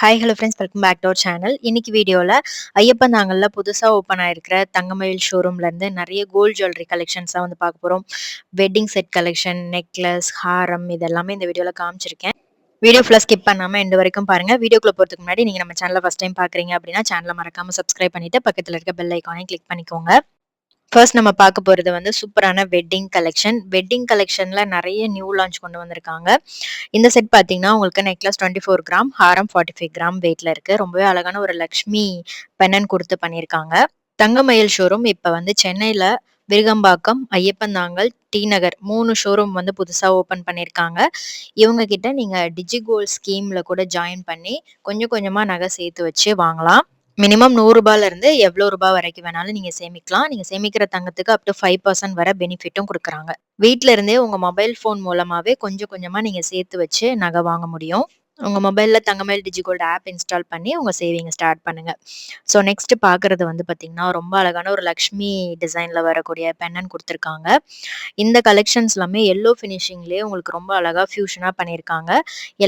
Hi hello friends welcome back to our channel இன்னைக்கு வீடியோவில் ஐயப்பன் நாங்களில் புதுசாக ஓப்பன் ஆயிருக்கிற தங்கமயில் ஷோரூம்லேருந்து நிறைய கோல்ட் ஜுவல்லரி கலெக்ஷன்ஸாக வந்து பார்க்க போகிறோம் வெட்டிங் செட் கலெக்ஷன் நெக்லஸ் ஹாரம் இதெல்லாமே இந்த வீடியோவில் காமிச்சிருக்கேன். வீடியோ ஃபுல்லாக ஸ்கிப் பண்ணாமல் எண்டு வரைக்கும் பாருங்கள் வீடியோக்குள்ள போகிறதுக்கு முன்னாடி நீங்கள் நம்ம சேனலை ஃபஸ்ட் டைம் பார்க்குறீங்க அப்படின்னா சேனலை மறக்காமல் சப்ஸ்கிரைப் பண்ணிவிட்டு பக்கத்தில் இருக்க பெல் ஐக்கானே கிளிக் பண்ணிக்கோங்க. ஃபர்ஸ்ட் நம்ம பார்க்க போகிறது வந்து சூப்பரான வெட்டிங் கலெக்ஷன் வெட்டிங் கலெக்ஷனில் நிறைய நியூ லான்ச் கொண்டு வந்திருக்காங்க. இந்த செட் பார்த்தீங்கன்னா உங்களுக்கு நெக்லஸ் டுவெண்ட்டி ஃபோர் கிராம் ஹாரம் ஃபார்ட்டி ஃபைவ் கிராம் வெயிட்டில் இருக்குது ரொம்பவே அழகான ஒரு லக்ஷ்மி பெண்ணன் கொடுத்து பண்ணியிருக்காங்க. தங்கமயில் ஷோரூம் இப்போ வந்து சென்னையில் விருகம்பாக்கம் ஐயப்பந்தாங்கல் டி நகர் மூணு ஷோரூம் வந்து புதுசாக ஓப்பன் பண்ணியிருக்காங்க. இவங்க கிட்ட நீங்கள் டிஜிகோல் ஸ்கீமில் கூட ஜாயின் பண்ணி கொஞ்சம் கொஞ்சமாக நகை சேர்த்து வச்சு வாங்கலாம். மினிமம் நூறுரூபாலேருந்து எவ்வளோ ரூபாய் வரைக்கும் வேணாலும் நீங்கள் சேமிக்கலாம். நீங்கள் சேமிக்கிற தங்கத்துக்கு அப் டு ஃபைவ் பர்சன்ட் வர பெனிஃபிட்டும் கொடுக்குறாங்க. வீட்ல இருந்தே உங்கள் மொபைல் ஃபோன் மூலமாகவே கொஞ்சம் கொஞ்சமாக நீங்கள் சேர்த்து வச்சு நகை வாங்க முடியும். உங்கள் மொபைலில் தங்கமயில் டிஜிகோல்டு ஆப் இன்ஸ்டால் பண்ணி உங்கள் சேவிங் ஸ்டார்ட் பண்ணுங்க. ஸோ நெக்ஸ்ட் பார்க்குறது வந்து பார்த்திங்கன்னா ரொம்ப அழகான ஒரு லக்ஷ்மி டிசைனில் வரக்கூடிய பெண்ணன் கொடுத்துருக்காங்க. இந்த கலெக்ஷன்ஸ் எல்லாமே எல்லோ ஃபினிஷிங்லேயே உங்களுக்கு ரொம்ப அழகா ஃபியூஷனாக பண்ணியிருக்காங்க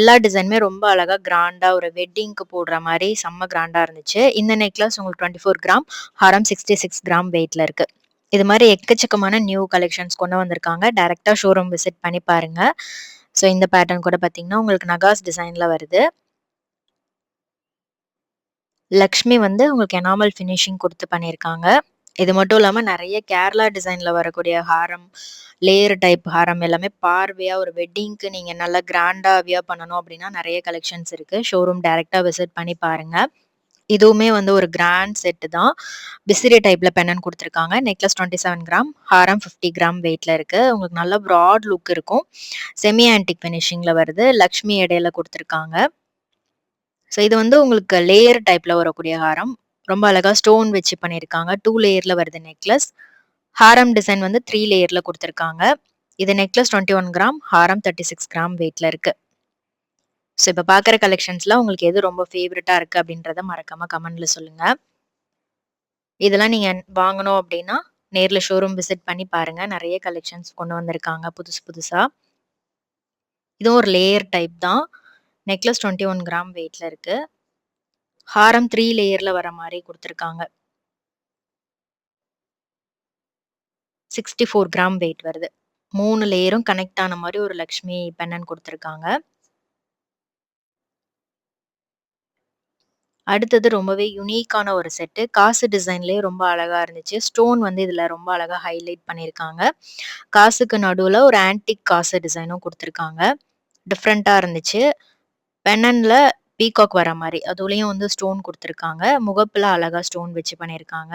எல்லா டிசைனுமே ரொம்ப அழகா கிராண்டாக ஒரு வெட்டிங்க்கு போடுற மாதிரி செம்ம கிராண்டாக இருந்துச்சு. இந்த நெக்லஸ் உங்களுக்கு டுவெண்ட்டி ஃபோர் கிராம் ஹாரம் சிக்ஸ்டி சிக்ஸ் கிராம் வெயிட்டில் இருக்குது இது மாதிரி எக்கச்சக்கமான நியூ கலெக்ஷன்ஸ் கொண்டு வந்திருக்காங்க. டேரெக்டாக ஷோரூம் விசிட் பண்ணி பாருங்கள் ஸோ இந்த பேட்டர்ன் கூட பார்த்தீங்கன்னா உங்களுக்கு நகாஸ் டிசைனில் வருது. லக்ஷ்மி வந்து உங்களுக்கு எனாமல் ஃபினிஷிங் கொடுத்து பண்ணியிருக்காங்க இது மட்டும் இல்லாமல் நிறைய கேரளா டிசைனில் வரக்கூடிய ஹாரம் லேயர் டைப் ஹாரம் எல்லாமே பார்வையாக ஒரு வெட்டிங்க்கு நீங்கள் நல்லா கிராண்டாக வியர் பண்ணணும் அப்படின்னா நிறைய கலெக்ஷன்ஸ் இருக்குது ஷோரூம் டைரெக்டாக விசிட் பண்ணி பாருங்கள் இதுவுமே வந்து ஒரு கிராண்ட் செட்டு தான். பிசிறி டைப்பில் பெண்ணன் கொடுத்துருக்காங்க. நெக்லஸ் டுவெண்ட்டி செவன் கிராம் ஹாரம் ஃபிஃப்டி கிராம் வெயிட்ல இருக்குது உங்களுக்கு நல்ல ப்ராட் லுக் இருக்கும். செமி ஆன்டிக் ஃபினிஷிங்கில் வருது. லக்ஷ்மி இடையில கொடுத்துருக்காங்க. ஸோ இது வந்து உங்களுக்கு லேயர் டைப்பில் வரக்கூடிய ஹாரம். ரொம்ப அழகாக ஸ்டோன் வச்சு பண்ணியிருக்காங்க. டூ லேயரில் வருது நெக்லஸ் ஹாரம் டிசைன் வந்து த்ரீ லேயரில் கொடுத்துருக்காங்க. இது நெக்லஸ் டுவெண்ட்டி ஒன் கிராம் ஹாரம் தேர்ட்டி சிக்ஸ் கிராம் வெயிட்டில் இருக்குது ஸோ இப்போ பார்க்குற கலெக்ஷன்ஸில் உங்களுக்கு எது ரொம்ப ஃபேவரட்டாக இருக்குது அப்படின்றத மறக்காமல் கமெண்டில் சொல்லுங்கள் இதெல்லாம் நீங்கள் வாங்கணும் அப்படின்னா நேரில் ஷோரூம் விசிட் பண்ணி பாருங்கள் நிறைய கலெக்ஷன்ஸ் கொண்டு வந்திருக்காங்க புதுசு புதுசாக இதுவும் ஒரு லேயர் டைப் தான். நெக்லஸ் டுவெண்ட்டி ஒன் கிராம் வெயிட்டில் இருக்குது ஹாரம் த்ரீ லேயரில் வர மாதிரி கொடுத்துருக்காங்க. சிக்ஸ்டி ஃபோர் கிராம் வெயிட் வருது. மூணு லேயரும் கனெக்ட் ஆன மாதிரி ஒரு லக்ஷ்மி பெண்ணன் கொடுத்துருக்காங்க. அடுத்தது ரொம்பவே யுனிக்கான ஒரு செட்டு காசு டிசைன்லேயே ரொம்ப அழகாக இருந்துச்சு. ஸ்டோன் வந்து இதில் ரொம்ப அழகாக ஹைலைட் பண்ணியிருக்காங்க காசுக்கு நடுவில் ஒரு ஆன்டிக் காசு டிசைனும் கொடுத்துருக்காங்க. டிஃப்ரெண்ட்டாக இருந்துச்சு. பெனனில் பீகாக் வர மாதிரி. அதுலேயும் வந்து ஸ்டோன் கொடுத்துருக்காங்க. முகப்பில் அழகாக ஸ்டோன் வச்சு பண்ணியிருக்காங்க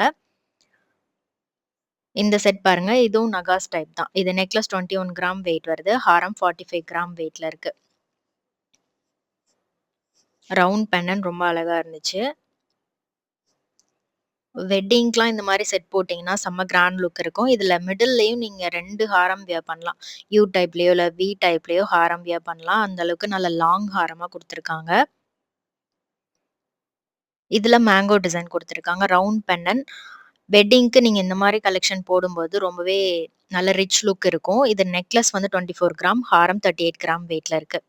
இந்த செட் பாருங்கள் இதுவும் நகாஸ் டைப் தான். இது necklace twenty one gram weight வருது. ஹாரம் ஃபார்ட்டி ஃபைவ் கிராம் வெயிட்டில் இருக்குது ரவுண்ட் பென்னன் ரொம்ப அழகாக இருந்துச்சு. வெட்டிங்க்கெலாம் இந்த மாதிரி செட் போட்டிங்கன்னா செம்ம கிராண்ட் லுக் இருக்கும். இதில் மிடில்லையும் நீங்கள் ரெண்டு ஹாரம் வியர் பண்ணலாம். யூ டைப்லேயோ இல்லை வி டைப்லேயோ ஹாரம் வியர் பண்ணலாம். அந்த அளவுக்கு நல்ல லாங் ஹாரமாக கொடுத்துருக்காங்க. இதில் மேங்கோ டிசைன் கொடுத்துருக்காங்க. ரவுண்ட் பென்னன் வெட்டிங்க்கு நீங்கள் இந்த மாதிரி கலெக்ஷன் போடும்போது ரொம்பவே நல்ல ரிச் லுக் இருக்கும். இது நெக்லஸ் வந்து டுவெண்ட்டி ஃபோர் கிராம் ஹாரம் தேர்ட்டி எயிட் கிராம் வெயிட்டில் இருக்குது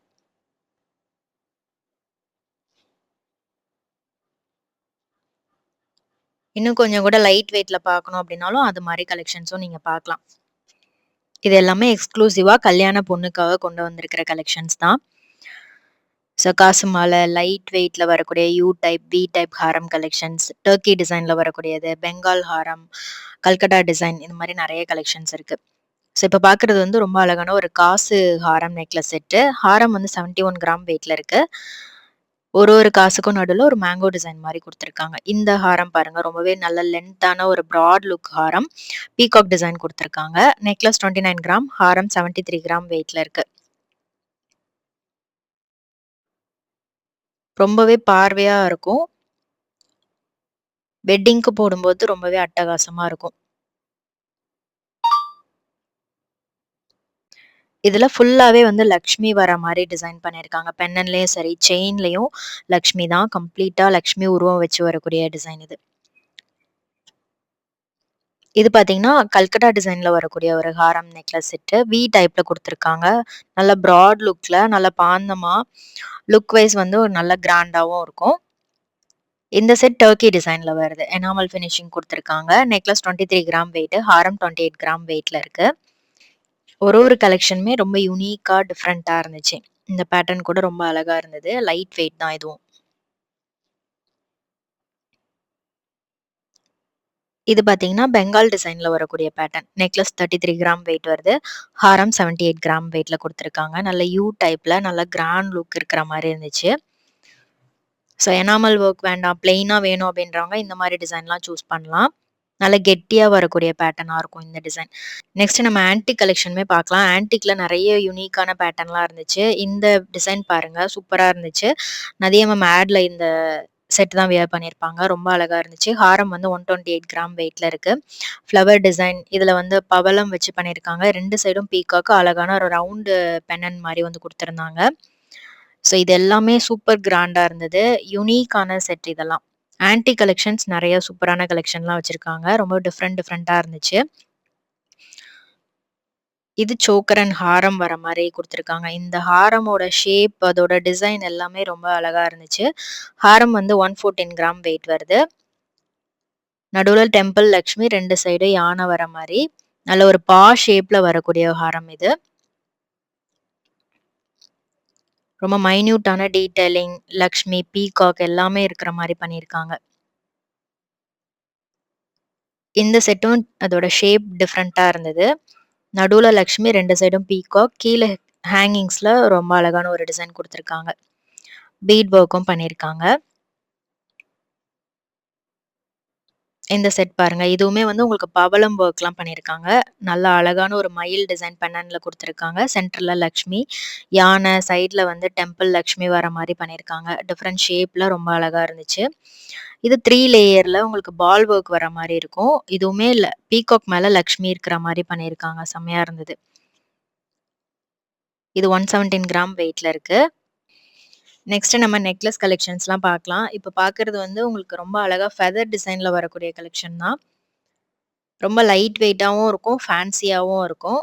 இன்னும் கொஞ்சம் கூட லைட் வெயிட்ல பார்க்கணும் அப்படின்னாலும் அது மாதிரி கலெக்ஷன்ஸும் நீங்க பார்க்கலாம் இது எல்லாமே எக்ஸ்க்ளூசிவா கல்யாண பொண்ணுக்காக கொண்டு வந்திருக்கிற கலெக்ஷன்ஸ் தான். ஸோ காசு மாலை லைட் வெயிட்ல வரக்கூடிய யூ டைப் வி டைப் ஹாரம் கலெக்ஷன்ஸ் டர்க்கி டிசைன்ல வரக்கூடியது பெங்கால் ஹாரம் கல்கட்டா டிசைன் இந்த மாதிரி நிறைய கலெக்ஷன்ஸ் இருக்கு. ஸோ இப்போ பார்க்குறது வந்து ரொம்ப அழகான ஒரு காசு ஹாரம் நெக்லஸ் செட்டு ஹாரம் வந்து செவன்ட்டி ஒன் கிராம் வெயிட்ல இருக்கு. ஒரு ஒரு காசுக்கும் நடுவில் ஒரு மேங்கோ டிசைன் மாதிரி கொடுத்துருக்காங்க. இந்த ஹாரம் பாருங்க ரொம்பவே நல்ல லென்த்தான ஒரு ப்ராட் லுக் ஹாரம் பீகாக் டிசைன் கொடுத்துருக்காங்க. நெக்லஸ் டுவெண்ட்டி நைன் கிராம் ஹாரம் செவன்ட்டி த்ரீ கிராம் வெயிட்ல இருக்கு. ரொம்பவே பார்வையாக இருக்கும். வெட்டிங்க்கு போடும்போது ரொம்பவே அட்டகாசமாக இருக்கும். இதில் ஃபுல்லாகவே வந்து லக்ஷ்மி வர மாதிரி டிசைன் பண்ணியிருக்காங்க பென்னன்லேயும் சரி செயின்லேயும் லக்ஷ்மி தான் கம்ப்ளீட்டாக லக்ஷ்மி உருவம் வச்சு வரக்கூடிய டிசைன் இது இது பார்த்தீங்கன்னா, கல்கட்டா டிசைனில் வரக்கூடிய ஒரு ஹாரம் நெக்லஸ் செட்டு. வி டைப்பில் கொடுத்துருக்காங்க நல்ல ப்ராட் லுக்கில் நல்ல பாந்தமாக லுக் வைஸ் வந்து ஒரு நல்ல கிராண்டாகவும் இருக்கும். இந்த செட் டர்க்கி டிசைனில் வருது. எனாமல் ஃபினிஷிங் கொடுத்துருக்காங்க நெக்லஸ் 23 கிராம் வெயிட், ஹாரம் 28 கிராம் வெயிட்டில் இருக்குது ஒரு ஒரு கலெக்ஷனுமே ரொம்ப யூனிக்காக டிஃப்ரெண்ட்டாக இருந்துச்சு. இந்த பேட்டர்ன் கூட ரொம்ப அழகாக இருந்தது. லைட் வெயிட் தான் இதுவும். இது பார்த்தீங்கன்னா, பெங்கால் டிசைனில் வரக்கூடிய பேட்டர்ன். நெக்லஸ் 33 கிராம் வெயிட் வருது. ஹாரம் 78 கிராம் வெயிட்டில் கொடுத்துருக்காங்க நல்ல யூ டைப்பில் நல்ல கிராண்ட் லுக் இருக்கிற மாதிரி இருந்துச்சு. ஸோ எனாமல் ஒர்க் வேண்டாம், பிளெயினாக வேணும் அப்படின்றவங்க இந்த மாதிரி டிசைன்லாம் சூஸ் பண்ணலாம். நல்ல கெட்டியாக வரக்கூடிய பேட்டர்னாக இருக்கும் இந்த டிசைன். நெக்ஸ்ட் நம்ம ஆன்டிக் கலெக்ஷனுமே பார்க்கலாம். ஆன்டிக்ல நிறைய யூனிக்கான பேட்டர்ன்லாம் இருந்துச்சு. இந்த டிசைன் பாருங்க சூப்பராக இருந்துச்சு. நதியம் மேம் ஆட்ல இந்த செட் தான் வியர் பண்ணியிருப்பாங்க. ரொம்ப அழகாக இருந்துச்சு. ஹாரம் வந்து 128 கிராம் வெயிட்டில் இருக்குது ஃப்ளவர் டிசைன் இதில் வந்து பவளம் வச்சு பண்ணியிருக்காங்க. ரெண்டு சைடும் பீக்காக்கு அழகான ஒரு ரவுண்டு பென்னன் மாதிரி வந்து கொடுத்துருந்தாங்க ஸோ இது எல்லாமே சூப்பர் கிராண்டாக இருந்தது. யூனிக்கான செட் இதெல்லாம். ஆன்டி கலெக்ஷன்ஸ் நிறைய சூப்பரான கலெக்ஷன்லாம் வச்சுருக்காங்க ரொம்ப டிஃப்ரெண்ட் டிஃப்ரெண்ட்டாக இருந்துச்சு. இது சோக்கர் அண்ட் ஹாரம் வர மாதிரி கொடுத்துருக்காங்க இந்த ஹாரமோட ஷேப், அதோட டிசைன் எல்லாமே ரொம்ப அழகா இருந்துச்சு. ஹாரம் வந்து 114 கிராம் வெயிட் வருது. நடுவில் டெம்பிள் லக்ஷ்மி ரெண்டு சைடும் யானை வர மாதிரி நல்ல ஒரு பா ஷேப்பில் வரக்கூடிய ஹாரம் இது. ரொம்ப மைன்யூட்டான டீட்டெயிலிங், லக்ஷ்மி, பீகாக் எல்லாமே இருக்கிற மாரி பண்ணியிருக்காங்க. இந்த செட்டும் அதோட ஷேப் டிஃப்ரெண்ட்டாக இருந்தது. நடுவுல லக்ஷ்மி 2 சைடும் பீகாக், கீழ ஹேங்கிங்ஸ்ல ரொம்ப அழகான ஒரு டிசைன் கொடுத்துருக்காங்க பீட் ஒர்க்கும் பண்ணியிருக்காங்க. இந்த செட் பாருங்க. இதுவுமே வந்து உங்களுக்கு பவளம் ஒர்க்லாம் பண்ணியிருக்காங்க. நல்ல அழகான ஒரு மயில் டிசைன் பென்னன்ல குடுத்துருக்காங்க. சென்டர்ல லக்ஷ்மி, யானை, சைடில் வந்து டெம்பிள் லக்ஷ்மி வர மாரி பண்ணியிருக்காங்க. டிஃப்ரெண்ட் ஷேப்ல ரொம்ப அழகா இருந்துச்சு. இது 3 லேயர்ல உங்களுக்கு பால் ஒர்க் வர மாரி இருக்கும். இதுவுமே இல்லை பீகாக் மேல லக்ஷ்மி இருக்கிற மாரி பண்ணியிருக்காங்க. செம்மையா இருந்தது. இது 117 கிராம் வெயிட்ல இருக்கு. நெக்ஸ்ட்டு நம்ம நெக்லஸ் கலெக்ஷன்ஸ்லாம் பார்க்கலாம். இப்போ பார்க்கறது வந்து உங்களுக்கு ரொம்ப அழகாக ஃபெதர் டிசைனில் வரக்கூடிய கலெக்ஷன் தான். ரொம்ப லைட் வெயிட்டாகவும் இருக்கும், ஃபேன்சியாகவும் இருக்கும்.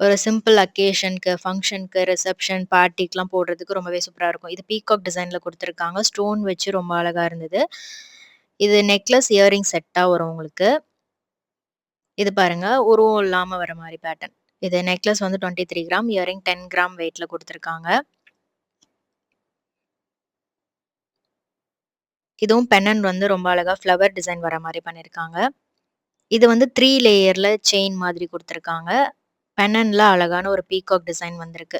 ஒரு சிம்பிள் அக்கேஷனுக்கு ஃபங்க்ஷனுக்கு ரிசப்ஷன், பார்ட்டிக்கெலாம் போடுறதுக்கு ரொம்பவே சூப்பராக இருக்கும். இது பீகாக் டிசைனில் கொடுத்துருக்காங்க ஸ்டோன் வச்சு ரொம்ப அழகாக இருந்தது. இது நெக்லஸ், இயரிங் செட்டாக வரும் உங்களுக்கு. இது பாருங்கள் உருவம் இல்லாமல் வர மாதிரி பேட்டர்ன். இது நெக்லஸ் வந்து 23 கிராம், இயரிங் 10 கிராம் வெயிட்டில் கொடுத்துருக்காங்க இதுவும் பென்னன் வந்து ரொம்ப அழகா ஃப்ளவர் டிசைன் வர மாதிரி பண்ணியிருக்காங்க. இது வந்து த்ரீ லேயர்ல செயின் மாதிரி கொடுத்துருக்காங்க பென்னன்ல அழகான ஒரு பீகாக் டிசைன் வந்திருக்கு.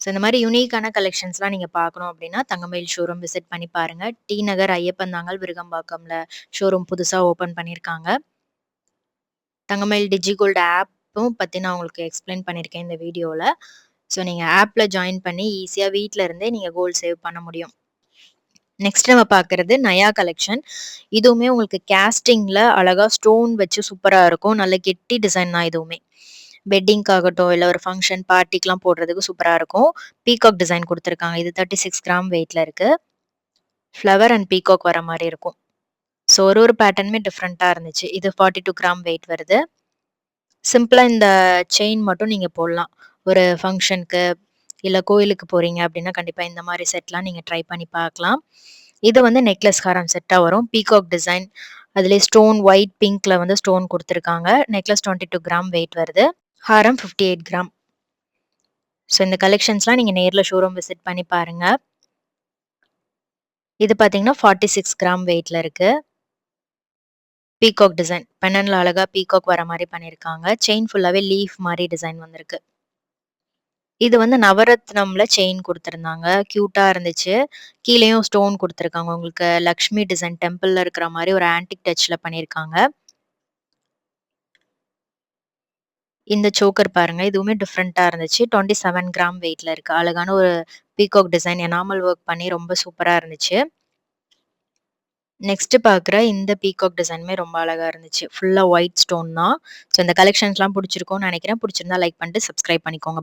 ஸோ இந்த மாதிரி யூனிக்கான கலெக்ஷன்ஸ்லாம் நீங்கள் பார்க்கணும் அப்படின்னா தங்கமயில் ஷோரூம் விசிட் பண்ணி பாருங்க. டி நகர் ஐயப்பன்தாங்கல், விருகம்பாக்கம்ல ஷோரூம் புதுசாக ஓப்பன் பண்ணியிருக்காங்க. தங்கமயில் டிஜி கோல்டு ஆப்பும் பற்றி நான் உங்களுக்கு எக்ஸ்பிளைன் பண்ணியிருக்கேன் இந்த வீடியோவில் ஸோ நீங்கள் ஆப்பில் ஜாயின் பண்ணி ஈஸியாக வீட்டில் இருந்தே நீங்கள் கோல் சேவ் பண்ண முடியும். நெக்ஸ்ட் நம்ம பார்க்குறது நயா கலெக்ஷன். இதுவுமே உங்களுக்கு கேஸ்டிங்கில் அழகாக ஸ்டோன் வச்சு சூப்பராக இருக்கும். நல்ல கெட்டி டிசைன் தான் இதுவுமே. பெட்டிங்காகட்டும் இல்லை ஒரு ஃபங்க்ஷன் பார்ட்டிக்கெலாம் போடுறதுக்கு சூப்பராக இருக்கும். பீகாக் டிசைன் கொடுத்துருக்காங்க இது 36 கிராம் வெயிட்ல இருக்குது ஃப்ளவர் அண்ட் பீகாக் வர மாதிரி இருக்கும். ஸோ ஒரு ஒரு பேட்டர்னுமே டிஃப்ரெண்ட்டாக இருந்துச்சு. இது 42 கிராம் வெயிட் வருது. சிம்பிளாக இந்த செயின் மட்டும் நீங்கள் போடலாம். ஒரு ஃபங்க்ஷனுக்கு இல்லை கோயிலுக்கு போகிறீங்க அப்படின்னா கண்டிப்பாக இந்த மாதிரி செட்லாம் நீங்கள் ட்ரை பண்ணி பார்க்கலாம். இது வந்து நெக்லஸ் ஹாரம் செட்டாக வரும். Peacock design. அதிலே ஸ்டோன் ஒயிட், பிங்க்ல வந்து ஸ்டோன் கொடுத்துருக்காங்க நெக்லஸ் 22 கிராம் வெயிட் வருது. ஹாரம் 58 கிராம். ஸோ இந்த கலெக்ஷன்ஸ்லாம் நீங்கள் நேரில் ஷோரூம் விசிட் பண்ணி பாருங்க. இது பார்த்தீங்கன்னா 46 கிராம் வெயிட்ல இருக்கு. Peacock design. பென்னனில் அழகா பீகாக் வர மாதிரி பண்ணியிருக்காங்க. செயின் ஃபுல்லாகவே லீஃப் மாதிரி டிசைன் வந்திருக்கு. இது வந்து நவரத்னம்ல செயின் குடுத்துருந்தாங்க. கியூட்டா இருந்துச்சு. கீழயும் ஸ்டோன் குடுத்துருக்காங்க. உங்களுக்கு லக்ஷ்மி டிசைன் டெம்பிள்ல இருக்கிற மாரி ஒரு ஆன்டிக் டச்ல பண்ணியிருக்காங்க. இந்த சோக்கர் பாருங்க. இதுவுமே டிஃபரெண்ட்டா இருந்துச்சு. 27 கிராம் வெயிட்ல இருக்கு. அழகான ஒரு பீகாக் டிசைன் எனாமல் ஒர்க் பண்ணி ரொம்ப சூப்பரா இருந்துச்சு. நெக்ஸ்ட் பார்க்குற இந்த பீகாக் டிசைனுமே ரொம்ப அழகா இருந்துச்சு. ஃபுல்லா ஒயிட் ஸ்டோன் தான். ஸோ இந்த கலெக்ஷன்ஸ்லாம் புடிச்சிருக்கும்னு நெனைக்கிறேன். புடிச்சிருந்தா லைக் பண்ணிட்டு சப்ஸ்கிரைப் பண்ணிக்கோங்க.